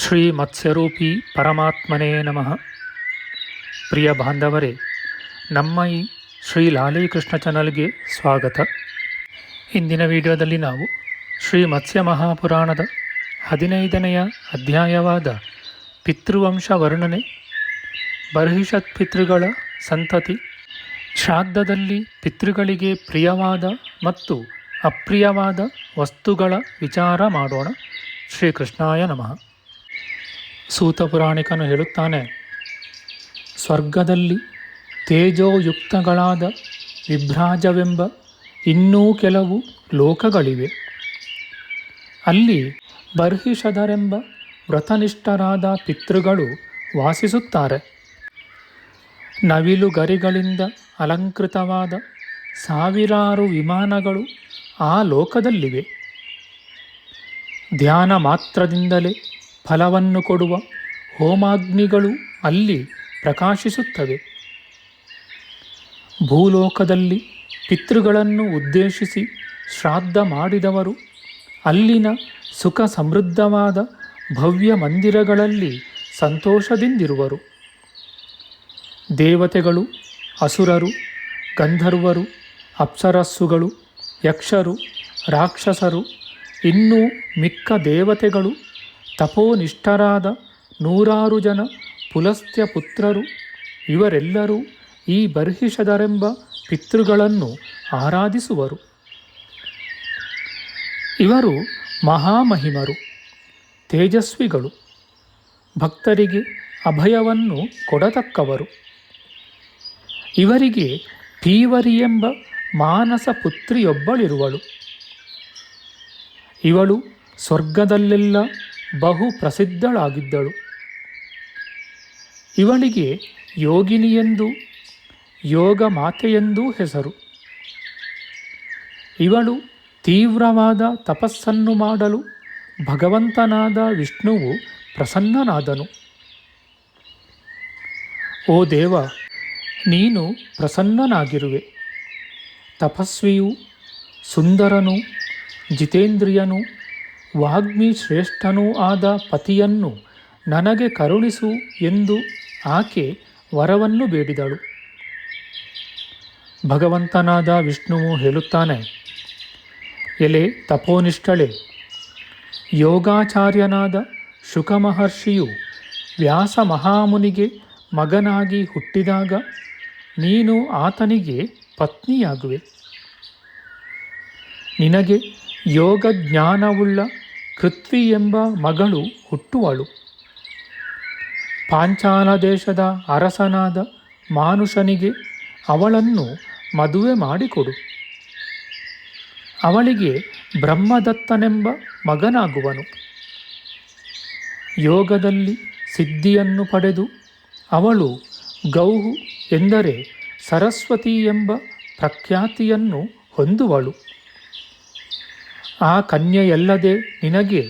ಶ್ರೀ ಮತ್ಸ್ಯರೂಪಿ ಪರಮಾತ್ಮನೇ ನಮಃ. ಪ್ರಿಯ ಬಾಂಧವರೇ, ನಮ್ಮ ಈ ಶ್ರೀ ಲಾಲೀಕೃಷ್ಣ ಚಾನಲ್ಗೆ ಸ್ವಾಗತ. ಇಂದಿನ ವಿಡಿಯೋದಲ್ಲಿ ನಾವು ಶ್ರೀ ಮತ್ಸ್ಯ ಮಹಾಪುರಾಣದ ಹದಿನೈದನೆಯ ಅಧ್ಯಾಯವಾದ ಪಿತೃವಂಶ ವರ್ಣನೆ, ಬರ್ಹಿಷತ್ ಪಿತೃಗಳ ಸಂತತಿ, ಶ್ರಾದ್ದದಲ್ಲಿ ಪಿತೃಗಳಿಗೆ ಪ್ರಿಯವಾದ ಮತ್ತು ಅಪ್ರಿಯವಾದ ವಸ್ತುಗಳ ವಿಚಾರ ಮಾಡೋಣ. ಶ್ರೀಕೃಷ್ಣಾಯ ನಮಃ. ಸೂತ ಪುರಾಣಿಕನು ಹೇಳುತ್ತಾನೆ, ಸ್ವರ್ಗದಲ್ಲಿ ತೇಜೋಯುಕ್ತಗಳಾದ ವಿಭ್ರಾಜವೆಂಬ ಇನ್ನೂ ಕೆಲವು ಲೋಕಗಳಿವೆ. ಅಲ್ಲಿ ಬರ್ಹಿಷದರೆಂಬ ವ್ರತನಿಷ್ಠರಾದ ಪಿತೃಗಳು ವಾಸಿಸುತ್ತಾರೆ. ನವಿಲು ಗರಿಗಳಿಂದ ಅಲಂಕೃತವಾದ ಸಾವಿರಾರು ವಿಮಾನಗಳು ಆ ಲೋಕದಲ್ಲಿವೆ. ಧ್ಯಾನ ಮಾತ್ರದಿಂದಲೇ ಫಲವನ್ನು ಕೊಡುವ ಹೋಮಾಗ್ನಿಗಳು ಅಲ್ಲಿ ಪ್ರಕಾಶಿಸುತ್ತವೆ. ಭೂಲೋಕದಲ್ಲಿ ಪಿತೃಗಳನ್ನು ಉದ್ದೇಶಿಸಿ ಶ್ರಾದ್ದ ಮಾಡಿದವರು ಅಲ್ಲಿನ ಸುಖ ಸಮೃದ್ಧವಾದ ಭವ್ಯ ಮಂದಿರಗಳಲ್ಲಿ ಸಂತೋಷದಿಂದಿರುವರು. ದೇವತೆಗಳು, ಅಸುರರು, ಗಂಧರ್ವರು, ಅಪ್ಸರಸ್ಸುಗಳು, ಯಕ್ಷರು, ರಾಕ್ಷಸರು, ಇನ್ನೂ ಮಿಕ್ಕ ದೇವತೆಗಳು ತಪೋನಿಷ್ಠರಾದ ನೂರಾರು ಜನ ಪುಲಸ್ತ್ಯ ಪುತ್ರರು, ಇವರೆಲ್ಲರೂ ಈ ಬರ್ಹಿಷದರೆಂಬ ಪಿತೃಗಳನ್ನು ಆರಾಧಿಸುವರು. ಇವರು ಮಹಾಮಹಿಮರು, ತೇಜಸ್ವಿಗಳು. ಭಕ್ತರಿಗೆ ಅಭಯವನ್ನು ಕೊಡತಕ್ಕವರು. ಇವರಿಗೆ ಪೀವರಿ ಎಂಬ ಮಾನಸ ಪುತ್ರಿಯೊಬ್ಬಳಿರುವಳು. ಇವಳು ಸ್ವರ್ಗದಲ್ಲೆಲ್ಲ ಬಹು ಪ್ರಸಿದ್ಧಳಾಗಿದ್ದಳು ಇವಳಿಗೆ ಯೋಗಿನಿಯೆಂದು ಯೋಗ ಮಾತೆಯೆಂದೂ ಹೆಸರು. ಇವಳು ತೀವ್ರವಾದ ತಪಸ್ಸನ್ನು ಮಾಡಲು ಭಗವಂತನಾದ ವಿಷ್ಣುವು ಪ್ರಸನ್ನನಾದನು. ಓ ದೇವ, ನೀನು ಪ್ರಸನ್ನನಾಗಿರುವೆ. ತಪಸ್ವಿಯು, ಸುಂದರನು, ಜಿತೇಂದ್ರಿಯನೂ ವಾಗ್ಮಿ ಶ್ರೇಷ್ಠನೂ ಆದ ಪತಿಯನ್ನು ನನಗೆ ಕರುಣಿಸು ಎಂದು ಆಕೆ ವರವನ್ನು ಬೇಡಿದಳು. ಭಗವಂತನಾದ ವಿಷ್ಣುವು ಹೇಳುತ್ತಾನೆ, ಎಲೆ ತಪೋನಿಷ್ಠಳೆ, ಯೋಗಾಚಾರ್ಯನಾದ ಶುಕಮಹರ್ಷಿಯು ವ್ಯಾಸ ಮಹಾಮುನಿಗೆ ಮಗನಾಗಿ ಹುಟ್ಟಿದಾಗ ನೀನು ಆತನಿಗೆ ಪತ್ನಿಯಾಗುವೆ. ನಿನಗೆ ಯೋಗ ಜ್ಞಾನವುಳ್ಳ ಕೃತ್ವಿ ಎಂಬ ಮಗಳು ಹುಟ್ಟುವಳು. ಪಾಂಚಾಲ ದೇಶದ ಅರಸನಾದ ಮಾನುಷನಿಗೆ ಅವಳನ್ನು ಮದುವೆ ಮಾಡಿಕೊಡು. ಅವಳಿಗೆ ಬ್ರಹ್ಮದತ್ತನೆಂಬ ಮಗನಾಗುವನು. ಯೋಗದಲ್ಲಿ ಸಿದ್ಧಿಯನ್ನು ಪಡೆದು ಅವಳು ಗೌಹು ಎಂದರೆ ಸರಸ್ವತಿ ಎಂಬ ಪ್ರಖ್ಯಾತಿಯನ್ನು ಹೊಂದುವಳು. ಆ ಕನ್ಯೆಯಲ್ಲದೆ ನಿನಗೆ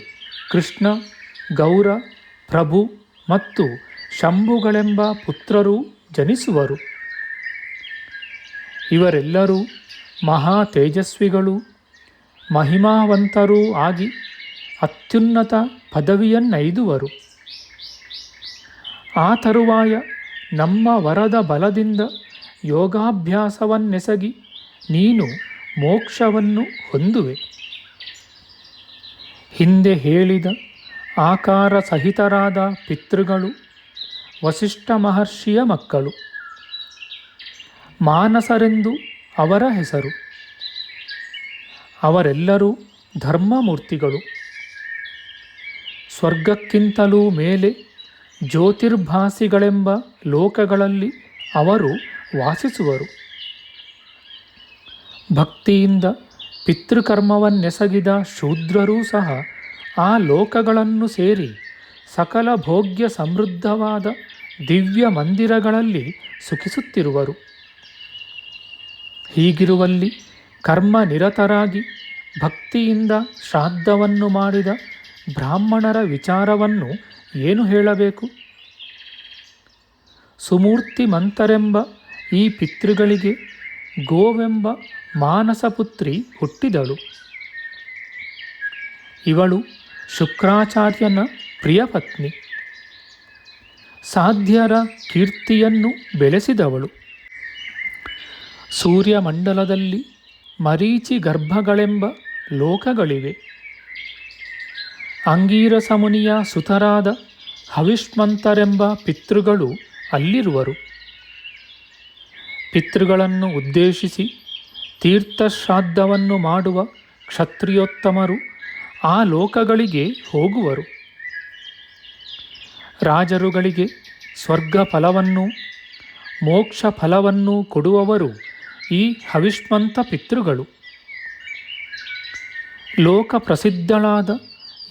ಕೃಷ್ಣ, ಗೌರ, ಪ್ರಭು ಮತ್ತು ಶಂಭುಗಳೆಂಬ ಪುತ್ರರು ಜನಿಸುವರು. ಇವರೆಲ್ಲರೂ ಮಹಾ ತೇಜಸ್ವಿಗಳು, ಮಹಿಮಾವಂತರೂ ಆಗಿ ಅತ್ಯುನ್ನತ ಪದವಿಯನ್ನೈದುವರು. ಆ ತರುವಾಯ ನಮ್ಮ ವರದ ಬಲದಿಂದ ಯೋಗಾಭ್ಯಾಸವನ್ನೆಸಗಿ ನೀನು ಮೋಕ್ಷವನ್ನು ಹೊಂದುವೆ. ಹಿಂದೆ ಹೇಳಿದ ಆಕಾರ ಸಹಿತರಾದ ಪಿತೃಗಳು, ವಸಿಷ್ಠ ಮಹರ್ಷಿಯ ಮಕ್ಕಳು, ಮಾನಸರೆಂದು ಅವರ ಹೆಸರು. ಅವರೆಲ್ಲರೂ ಧರ್ಮಮೂರ್ತಿಗಳು. ಸ್ವರ್ಗಕ್ಕಿಂತಲೂ ಮೇಲೆ ಜ್ಯೋತಿರ್ಭಾಸಿಗಳೆಂಬ ಲೋಕಗಳಲ್ಲಿ ಅವರು ವಾಸಿಸುವರು. ಭಕ್ತಿಯಿಂದ ಪಿತೃಕರ್ಮವನ್ನೆಸಗಿದ ಶೂದ್ರರೂ ಸಹ ಆ ಲೋಕಗಳನ್ನು ಸೇರಿ ಸಕಲ ಭೋಗ್ಯ ಸಮೃದ್ಧವಾದ ದಿವ್ಯ ಮಂದಿರಗಳಲ್ಲಿ ಸುಖಿಸುತ್ತಿರುವರು. ಹೀಗಿರುವಲ್ಲಿ ಕರ್ಮ ನಿರತರಾಗಿ ಭಕ್ತಿಯಿಂದ ಶ್ರಾದ್ದವನ್ನು ಮಾಡಿದ ಬ್ರಾಹ್ಮಣರ ವಿಚಾರವನ್ನು ಏನು ಹೇಳಬೇಕು? ಸುಮೂರ್ತಿ ಮಂತರೆಂಬ ಈ ಪಿತೃಗಳಿಗೆ ಗೋವೆಂಬ ಮಾನಸಪುತ್ರಿ ಹುಟ್ಟಿದಳು. ಇವಳು ಶುಕ್ರಾಚಾರ್ಯನ ಪ್ರಿಯಪತ್ನಿ ಸಾಧ್ಯರ ಕೀರ್ತಿಯನ್ನು ಬೆಳೆಸಿದವಳು. ಸೂರ್ಯಮಂಡಲದಲ್ಲಿ ಮರೀಚಿ ಗರ್ಭಗಳೆಂಬ ಲೋಕಗಳಿವೆ. ಅಂಗೀರಸ ಮುನಿಯ ಸುತರಾದ ಹವಿಷ್ಮಂತರೆಂಬ ಪಿತೃಗಳು ಅಲ್ಲಿರುವರು. ಪಿತೃಗಳನ್ನು ಉದ್ದೇಶಿಸಿ ತೀರ್ಥಶ್ರಾದ್ದವನ್ನು ಮಾಡುವ ಕ್ಷತ್ರಿಯೋತ್ತಮರು ಆ ಲೋಕಗಳಿಗೆ ಹೋಗುವರು. ರಾಜರುಗಳಿಗೆ ಸ್ವರ್ಗ ಫಲವನ್ನು ಮೋಕ್ಷ ಫಲವನ್ನು ಕೊಡುವವರು ಈ ಹವಿಷ್ಮಂತ ಪಿತೃಗಳು. ಲೋಕ ಪ್ರಸಿದ್ಧಳಾದ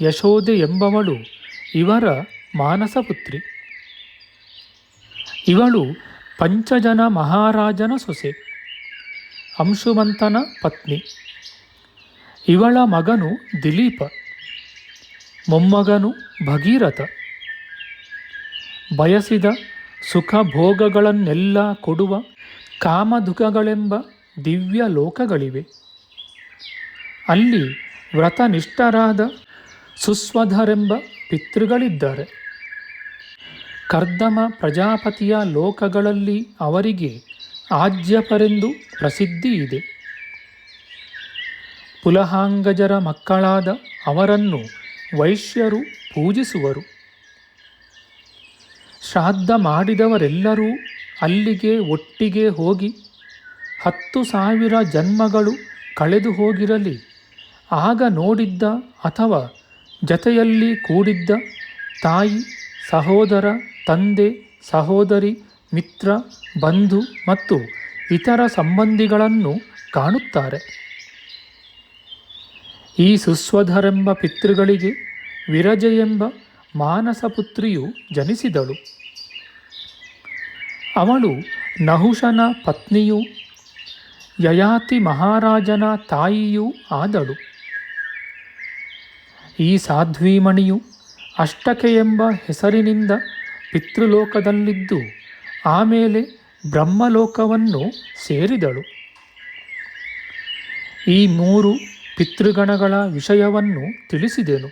ಯಶೋದೆ ಎಂಬವಳು ಇವರ ಮಾನಸಪುತ್ರಿ. ಇವಳು ಪಂಚಜನ ಮಹಾರಾಜನ ಸೊಸೆ, ಅಂಶುಮಂತನ ಪತ್ನಿ. ಇವಳ ಮಗನು ದಿಲೀಪ, ಮೊಮ್ಮಗನು ಭಗೀರಥ. ಬಯಸಿದ ಸುಖ ಭೋಗಗಳನ್ನೆಲ್ಲ ಕೊಡುವ ಕಾಮದುಖಗಳೆಂಬ ದಿವ್ಯ ಲೋಕಗಳಿವೆ. ಅಲ್ಲಿ ವ್ರತನಿಷ್ಠರಾದ ಸುಸ್ವಧರೆಂಬ ಪಿತೃಗಳಿದ್ದಾರೆ. ಕರ್ದಮ ಪ್ರಜಾಪತಿಯ ಲೋಕಗಳಲ್ಲಿ ಅವರಿಗೆ ಆಜ್ಯಪರೆಂದು ಪ್ರಸಿದ್ಧಿ ಇದೆ ಪುಲಹಾಂಗಜರ ಮಕ್ಕಳಾದ ಅವರನ್ನು ವೈಶ್ಯರು ಪೂಜಿಸುವರು. ಶ್ರಾದ್ದ ಮಾಡಿದವರೆಲ್ಲರೂ ಅಲ್ಲಿಗೆ ಒಟ್ಟಿಗೆ ಹೋಗಿ ಹತ್ತು ಸಾವಿರ ಜನ್ಮಗಳು ಕಳೆದು ಹೋಗಿರಲಿ, ಆಗ ನೋಡಿದ್ದ ಅಥವಾ ಜತೆಯಲ್ಲಿ ಕೂಡಿದ್ದ ತಾಯಿ, ಸಹೋದರ, ತಂದೆ, ಸಹೋದರಿ, ಮಿತ್ರ, ಬಂಧು ಮತ್ತು ಇತರ ಸಂಬಂಧಿಗಳನ್ನು ಕಾಣುತ್ತಾರೆ. ಈ ಸುಸ್ವಧರೆಂಬ ಪಿತೃಗಳಿಗೆ ಎಂಬ ಮಾನಸ ಪುತ್ರಿಯು ಜನಿಸಿದಳು. ಅವಳು ನಹುಷನ ಪತ್ನಿಯೂ, ಯಯಾತಿ ಮಹಾರಾಜನ ತಾಯಿಯೂ ಆದಳು. ಈ ಸಾಧ್ವೀಮಣಿಯು ಅಷ್ಟಕೆ ಎಂಬ ಹೆಸರಿನಿಂದ ಪಿತೃಲೋಕದಲ್ಲಿದ್ದು, ಆಮೇಲೆ ಬ್ರಹ್ಮಲೋಕವನ್ನು ಸೇರಿದಳು. ಈ ಮೂರು ಪಿತೃಗಣಗಳ ವಿಷಯವನ್ನು ತಿಳಿಸಿದೆನು.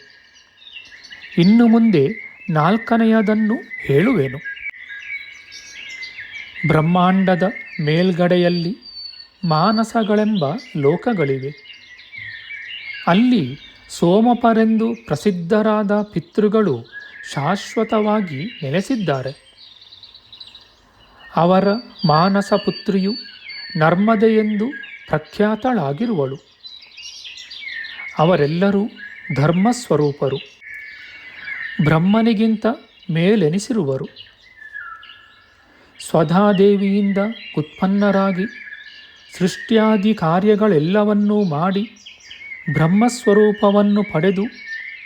ಇನ್ನು ಮುಂದೆ ನಾಲ್ಕನೆಯದನ್ನು ಹೇಳುವೆನು. ಬ್ರಹ್ಮಾಂಡದ ಮೇಲ್ಗಡೆಯಲ್ಲಿ ಮಾನಸಗಳೆಂಬ ಲೋಕಗಳಿವೆ. ಅಲ್ಲಿ ಸೋಮಪರೆಂದು ಪ್ರಸಿದ್ಧರಾದ ಪಿತೃಗಳು ಶಾಶ್ವತವಾಗಿ ನೆಲೆಸಿದ್ದಾರೆ. ಅವರ ಮಾನಸ ಪುತ್ರಿಯು ನರ್ಮದೆಯೆಂದು ಪ್ರಖ್ಯಾತಳಾಗಿರುವಳು. ಅವರೆಲ್ಲರೂ ಧರ್ಮಸ್ವರೂಪರು. ಬ್ರಹ್ಮನಿಗಿಂತ ಮೇಲೆನಿಸಿರುವರು. ಸ್ವಧಾದೇವಿಯಿಂದ ಉತ್ಪನ್ನರಾಗಿ ಸೃಷ್ಟಿಯಾದಿ ಕಾರ್ಯಗಳೆಲ್ಲವನ್ನೂ ಮಾಡಿ ಬ್ರಹ್ಮಸ್ವರೂಪವನ್ನು ಪಡೆದು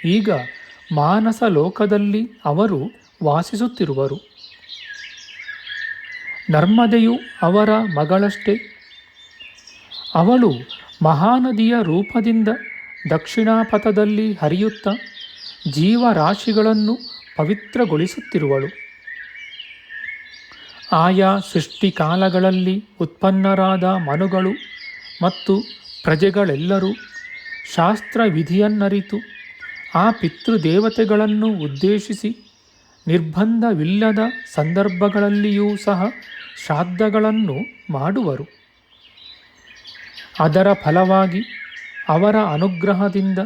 ಈಗ ಮಾನಸ ಲೋಕದಲ್ಲಿ ಅವರು ವಾಸಿಸುತ್ತಿರುವರು. ನರ್ಮದೆಯು ಅವರ ಮಗಳಷ್ಟೇ. ಅವಳು ಮಹಾನದಿಯ ರೂಪದಿಂದ ದಕ್ಷಿಣಾಪಥದಲ್ಲಿ ಹರಿಯುತ್ತ ಜೀವರಾಶಿಗಳನ್ನು ಪವಿತ್ರಗೊಳಿಸುತ್ತಿರುವಳು. ಆಯಾ ಸೃಷ್ಟಿಕಾಲಗಳಲ್ಲಿ ಉತ್ಪನ್ನರಾದ ಮನುಗಳು ಮತ್ತು ಪ್ರಜೆಗಳೆಲ್ಲರೂ ಶಾಸ್ತ್ರವಿಧಿಯನ್ನರಿತು, ಆ ಪಿತೃದೇವತೆಗಳನ್ನು ಉದ್ದೇಶಿಸಿ ನಿರ್ಬಂಧವಿಲ್ಲದ ಸಂದರ್ಭಗಳಲ್ಲಿಯೂ ಸಹ ಶ್ರಾದ್ದಗಳನ್ನು ಮಾಡುವರು. ಅದರ ಫಲವಾಗಿ ಅವರ ಅನುಗ್ರಹದಿಂದ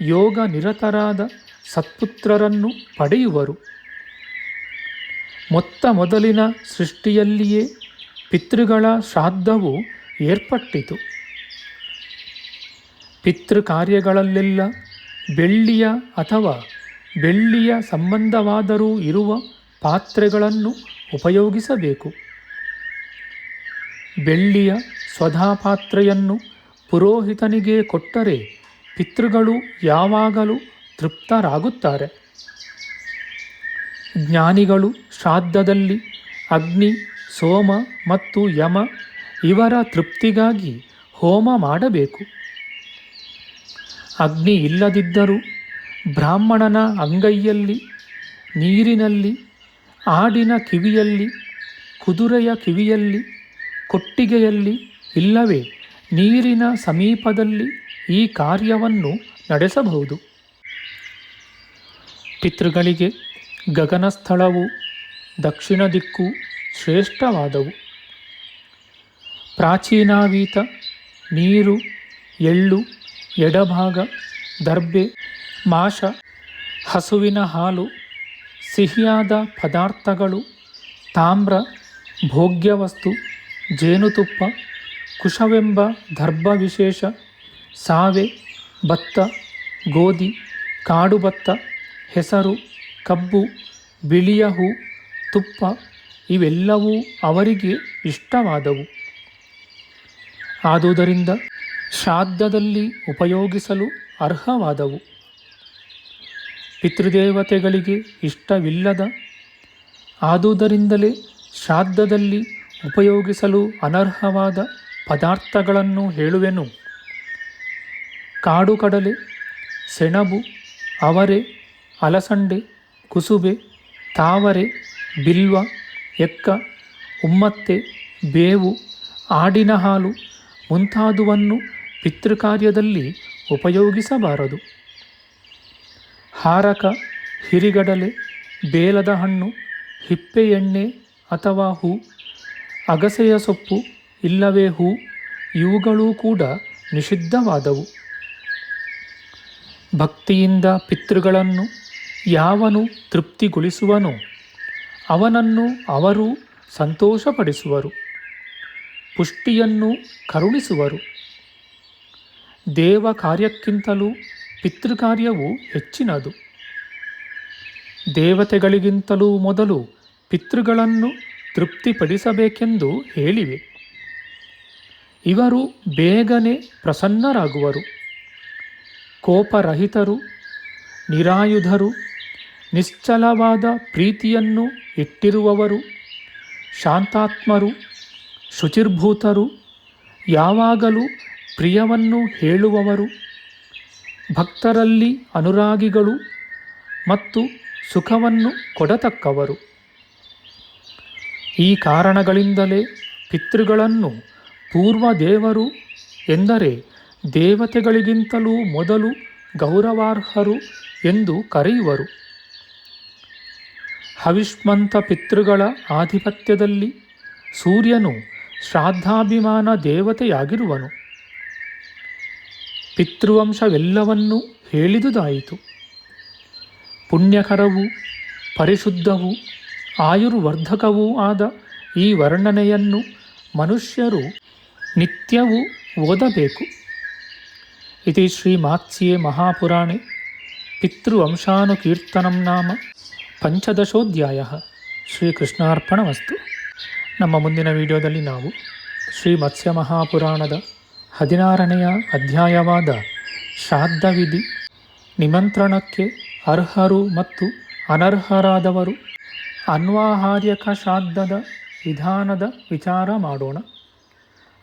ಯೋಗ ನಿರತರಾದ ಸತ್ಪುತ್ರರನ್ನು ಪಡೆಯುವರು. ಮೊತ್ತ ಮೊದಲಿನ ಸೃಷ್ಟಿಯಲ್ಲಿಯೇ ಪಿತೃಗಳ ಶ್ರಾದ್ದವು ಏರ್ಪಟ್ಟಿತು. ಪಿತೃ ಕಾರ್ಯಗಳಲ್ಲೆಲ್ಲ ಬೆಳ್ಳಿಯ ಅಥವಾ ಬೆಳ್ಳಿಯ ಸಂಬಂಧವಾದರೂ ಇರುವ ಪಾತ್ರೆಗಳನ್ನು ಉಪಯೋಗಿಸಬೇಕು. ಬೆಳ್ಳಿಯ ಸ್ವಧಾ ಪಾತ್ರೆಯನ್ನು ಪುರೋಹಿತನಿಗೆ ಕೊಟ್ಟರೆ ಪಿತೃಗಳು ಯಾವಾಗಲೂ ತೃಪ್ತರಾಗುತ್ತಾರೆ. ಜ್ಞಾನಿಗಳು ಶ್ರಾದ್ದದಲ್ಲಿ ಅಗ್ನಿ, ಸೋಮ ಮತ್ತು ಯಮ ಇವರ ತೃಪ್ತಿಗಾಗಿ ಹೋಮ ಮಾಡಬೇಕು. ಅಗ್ನಿ ಇಲ್ಲದಿದ್ದರೂ ಬ್ರಾಹ್ಮಣನ ಅಂಗೈಯಲ್ಲಿ, ನೀರಿನಲ್ಲಿ, ಆಡಿನ ಕಿವಿಯಲ್ಲಿ, ಕುದುರೆಯ ಕಿವಿಯಲ್ಲಿ, ಕೊಟ್ಟಿಗೆಯಲ್ಲಿ ಇಲ್ಲವೇ? ನೀರಿನ ಸಮೀಪದಲ್ಲಿ ಈ ಕಾರ್ಯವನ್ನು ನಡೆಸಬಹುದು. ಪಿತೃಗಳಿಗೆ ಗಗನ ಸ್ಥಳವು ದಕ್ಷಿಣ ದಿಕ್ಕು ಶ್ರೇಷ್ಠವಾದವು. ಪ್ರಾಚೀನಾವೀತ ನೀರು, ಎಳ್ಳು, ಎಡಭಾಗ, ದರ್ಬೆ ಮಾಷ ಹಸುವಿನ ಹಾಲು, ಸಿಹಿಯಾದ ಪದಾರ್ಥಗಳು, ತಾಮ್ರ, ಭೋಗ್ಯವಸ್ತು, ಜೇನುತುಪ್ಪ ಕುಶವೆಂಬ ದರ್ಭ ವಿಶೇಷ, ಸಾವೆ ಭತ್ತ ಗೋಧಿ, ಕಾಡು ಭತ್ತ ಹೆಸರು, ಕಬ್ಬು, ಬಿಳಿಯ ಹೂ, ತುಪ್ಪ ಇವೆಲ್ಲವೂ ಅವರಿಗೆ ಇಷ್ಟವಾದವು. ಆದುದರಿಂದ ಶ್ರಾದ್ದದಲ್ಲಿ ಉಪಯೋಗಿಸಲು ಅರ್ಹವಾದವು. ಪಿತೃದೇವತೆಗಳಿಗೆ ಇಷ್ಟವಿಲ್ಲದ, ಆದುದರಿಂದಲೇ ಶ್ರಾದ್ದದಲ್ಲಿ ಉಪಯೋಗಿಸಲು ಅನರ್ಹವಾದ ಪದಾರ್ಥಗಳನ್ನು ಹೇಳುವೆನು. ಕಾಡು ಕಡಲೆ ಸೆಣಬು, ಅವರೆ, ಅಲಸಂಡೆ, ಕುಸುಬೆ, ತಾವರೆ, ಬಿಲ್ವ, ಎಕ್ಕ, ಉಮ್ಮತ್ತೆ, ಬೇವು, ಆಡಿನ ಹಾಲು ಮುಂತಾದುವನ್ನು ಪಿತೃಕಾರ್ಯದಲ್ಲಿ ಉಪಯೋಗಿಸಬಾರದು. ಹಾರಕ, ಹಿರಿಗಡಲೆ, ಬೇಲದ ಹಣ್ಣು, ಹಿಪ್ಪೆ ಎಣ್ಣೆ ಅಥವಾ ಹೂ, ಅಗಸೆಯ ಸೊಪ್ಪು ಇಲ್ಲವೇ ಹೂ, ಇವುಗಳೂ ಕೂಡ ನಿಷಿದ್ಧವಾದವು. ಭಕ್ತಿಯಿಂದ ಪಿತೃಗಳನ್ನು ಯಾವನು ತೃಪ್ತಿಗೊಳಿಸುವನೋ, ಅವನನ್ನು ಅವರು ಸಂತೋಷಪಡಿಸುವರು, ಪುಷ್ಟಿಯನ್ನು ಕರುಣಿಸುವರು. ದೇವ ಕಾರ್ಯಕ್ಕಿಂತಲೂ ಪಿತೃಕಾರ್ಯವು ಹೆಚ್ಚಿನದು. ದೇವತೆಗಳಿಗಿಂತಲೂ ಮೊದಲು ಪಿತೃಗಳನ್ನು ತೃಪ್ತಿಪಡಿಸಬೇಕೆಂದು ಹೇಳಿವೆ. ಇವರು ಬೇಗನೆ ಪ್ರಸನ್ನರಾಗುವರು. ಕೋಪರಹಿತರು, ನಿರಾಯುಧರು, ನಿಶ್ಚಲವಾದ ಪ್ರೀತಿಯನ್ನು ಇಟ್ಟಿರುವವರು, ಶಾಂತಾತ್ಮರು, ಶುಚಿರ್ಭೂತರು, ಯಾವಾಗಲೂ ಪ್ರಿಯವನ್ನು ಹೇಳುವವರು, ಭಕ್ತರಲ್ಲಿ ಅನುರಾಗಿಗಳು ಮತ್ತು ಸುಖವನ್ನು ಕೊಡತಕ್ಕವರು. ಈ ಕಾರಣಗಳಿಂದಲೇ ಪಿತೃಗಳನ್ನು ಪೂರ್ವ ದೇವರು ಎಂದರೆ ದೇವತೆಗಳಿಗಿಂತಲೂ ಮೊದಲು ಗೌರವಾರ್ಹರು ಎಂದು ಕರೆಯುವರು. ಹವಿಷ್ಮಂತ ಪಿತೃಗಳ ಆಧಿಪತ್ಯದಲ್ಲಿ ಸೂರ್ಯನು ಶ್ರಾದ್ದಾಭಿಮಾನ ದೇವತೆಯಾಗಿರುವನು. ಪಿತೃವಂಶವೆಲ್ಲವನ್ನೂ ಹೇಳಿದುದಾಯಿತು. ಪುಣ್ಯಕರವೂ ಪರಿಶುದ್ಧವೂ ಆಯುರ್ವರ್ಧಕವೂ ಆದ ಈ ವರ್ಣನೆಯನ್ನು ಮನುಷ್ಯರು ನಿತ್ಯವೂ ಓದಬೇಕು. ಇತಿ ಶ್ರೀಮಾತ್ಸ್ಯೆ ಮಹಾಪುರಾಣೆ ಪಿತೃವಂಶಾನುಕೀರ್ತನಂ ನಾಮ ಪಂಚದಶೋಧ್ಯಾಯ ಶ್ರೀಕೃಷ್ಣಾರ್ಪಣಮಸ್ತು. ನಮ್ಮ ಮುಂದಿನ ವಿಡಿಯೋದಲ್ಲಿ ನಾವು ಶ್ರೀ ಮತ್ಸ್ಯ ಮಹಾಪುರಾಣದ ಹದಿನಾರನೆಯ ಅಧ್ಯಾಯವಾದ ಶ್ರಾದ್ದವಿಧಿ, ನಿಮಂತ್ರಣಕ್ಕೆ ಅರ್ಹರು ಮತ್ತು ಅನರ್ಹರಾದವರು, ಅನ್ವಾಹಾರ್ಯಕ ಶ್ರಾದ್ದದ ವಿಧಾನದ ವಿಚಾರ ಮಾಡೋಣ.